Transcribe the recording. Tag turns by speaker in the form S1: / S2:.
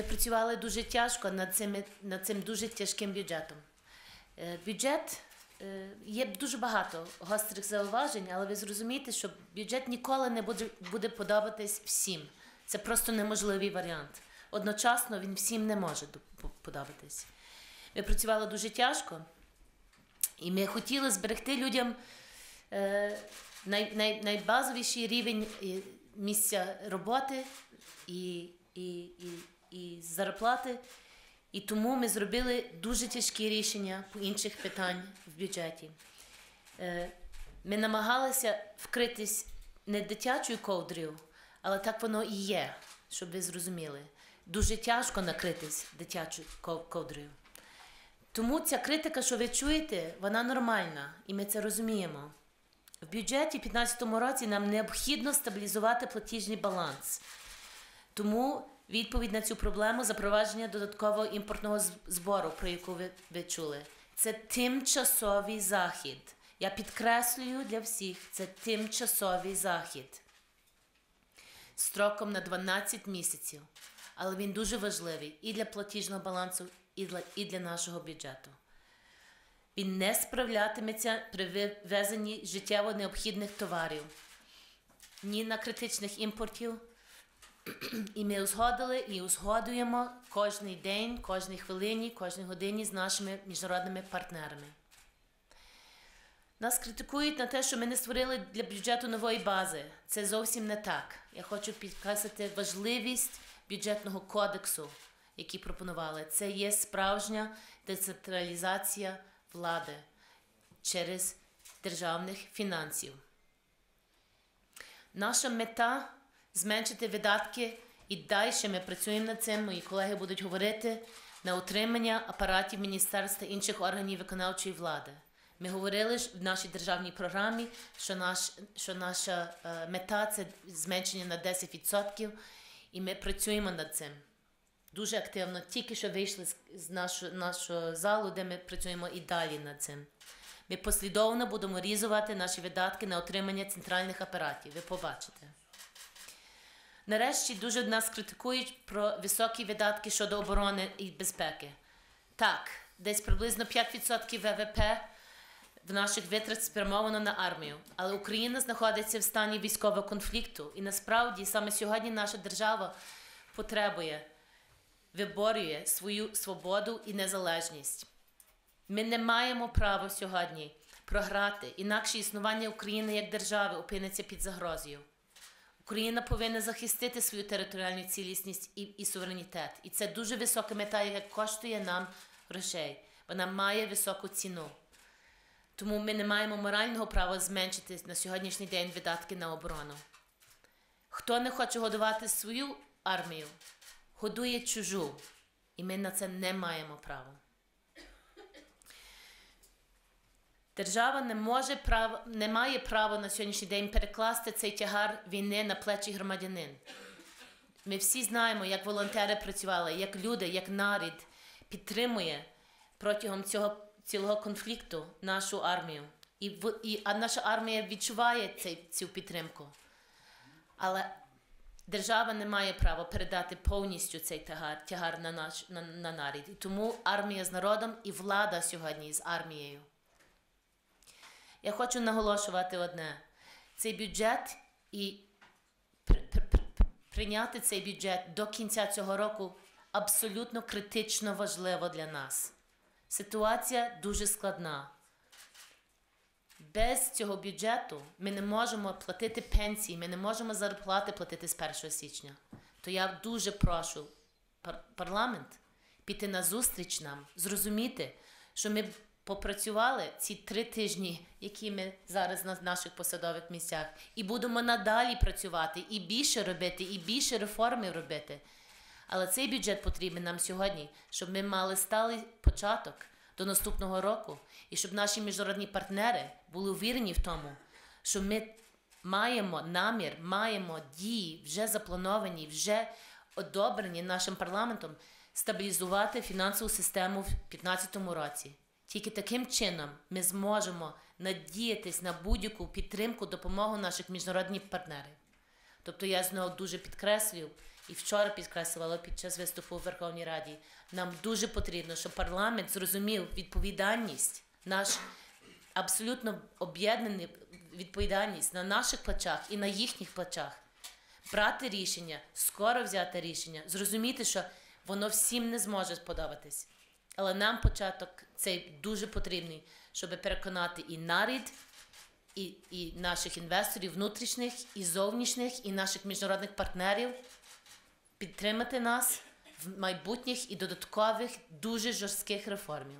S1: Ми працювали дуже тяжко над, цими, над цим дуже тяжким бюджетом. Е, Бюджет е, є дуже багато гострих зауважень, але ви зрозумієте, що бюджет ніколи не буде, буде подобатись всім. Це просто неможливий варіант. Одночасно він всім не може до- подобатись. Ми працювали дуже тяжко, і ми хотіли зберегти людям е, най, най, найбазовіший рівень місця роботи і, і, і, і зарплати. І тому ми зробили дуже тяжкі рішення по інших питань в бюджеті. Е, Ми намагалися вкритись не дитячою ковдрою, але так воно і є, щоб ви зрозуміли. Дуже тяжко накритись дитячою ков- ковдрою. Тому ця критика, що ви чуєте, вона нормальна, і ми це розуміємо. В бюджеті в 2015 році нам необхідно стабілізувати платіжний баланс. Тому відповідь на цю проблему запровадження додаткового імпортного збору, про яку ви, ви чули. Це тимчасовий захід. Я підкреслюю для всіх, це тимчасовий захід строком на 12 місяців. Але він дуже важливий і для платіжного балансу, і для, і для нашого бюджету. Він не справлятиметься при вивезенні життєво необхідних товарів, ні на критичних імпортів. І ми узгодили і узгодуємо кожний день, кожній хвилині, кожній годині з нашими міжнародними партнерами. Нас критикують на те, що ми не створили для бюджету нової бази. Це зовсім не так. Я хочу підкреслити важливість бюджетного кодексу, який пропонували. Це є справжня децентралізація влади через державних фінансів. Наша мета зменшити видатки, і далі ми працюємо над цим. Мої колеги будуть говорити на утримання апаратів міністерств та інших органів виконавчої влади. Ми говорили ж в нашій державній програмі, що, наш, що наша е, мета це зменшення на 10%, і ми працюємо над цим. Дуже активно, тільки що вийшли з нашого, нашого залу, де ми працюємо і далі над цим. Ми послідовно будемо різувати наші видатки на отримання центральних апаратів. Ви побачите. Нарешті дуже нас критикують про високі видатки щодо оборони і безпеки. Так, десь приблизно 5% ВВП в наших витрат спрямовано на армію, але Україна знаходиться в стані військового конфлікту, і насправді саме сьогодні наша держава потребує, виборює свою свободу і незалежність. Ми не маємо права сьогодні програти, інакше існування України як держави опиниться під загрозою. Україна повинна захистити свою територіальну цілісність і, і суверенітет. І це дуже висока мета, яка коштує нам грошей. Вона має високу ціну. Тому ми не маємо морального права зменшити на сьогоднішній день видатки на оборону. Хто не хоче годувати свою армію, годує чужу. І ми на це не маємо права. Держава не може права, не має права на сьогоднішній день перекласти цей тягар війни на плечі громадянин. Ми всі знаємо, як волонтери працювали, як люди, як нарід підтримує протягом цього цілого конфлікту нашу армію. І, в, і а наша армія відчуває цей, цю підтримку. Але держава не має права передати повністю цей тягар, тягар на, наш, на, на нарід. І тому армія з народом і влада сьогодні з армією. Я хочу наголошувати одне: цей бюджет і при- при- при- прийняти цей бюджет до кінця цього року абсолютно критично важливо для нас. Ситуація дуже складна. Без цього бюджету ми не можемо платити пенсії, ми не можемо зарплати платити з 1 січня. То я дуже прошу парламент піти на зустріч нам, зрозуміти, що ми попрацювали ці три тижні, які ми зараз на наших посадових місцях, і будемо надалі працювати, і більше робити, і більше реформи робити. Але цей бюджет потрібен нам сьогодні, щоб ми мали сталий початок до наступного року, і щоб наші міжнародні партнери були увірені в тому, що ми маємо намір, маємо дії вже заплановані, вже одобрені нашим парламентом стабілізувати фінансову систему в 2015 році. Тільки таким чином ми зможемо надіятись на будь-яку підтримку, допомогу наших міжнародних партнерів. Тобто я знову дуже підкреслюю, і вчора підкреслювала під час виступу у Верховній Раді. Нам дуже потрібно, щоб парламент зрозумів відповідальність, наш абсолютно об'єднаний відповідальність на наших плечах і на їхніх плечах. Брати рішення, скоро взяти рішення, зрозуміти, що воно всім не зможе сподобатись. Але нам початок цей дуже потрібний, щоб переконати і нарід, і, і наших інвесторів внутрішніх, і зовнішніх, і наших міжнародних партнерів підтримати нас в майбутніх і додаткових дуже жорстких реформів.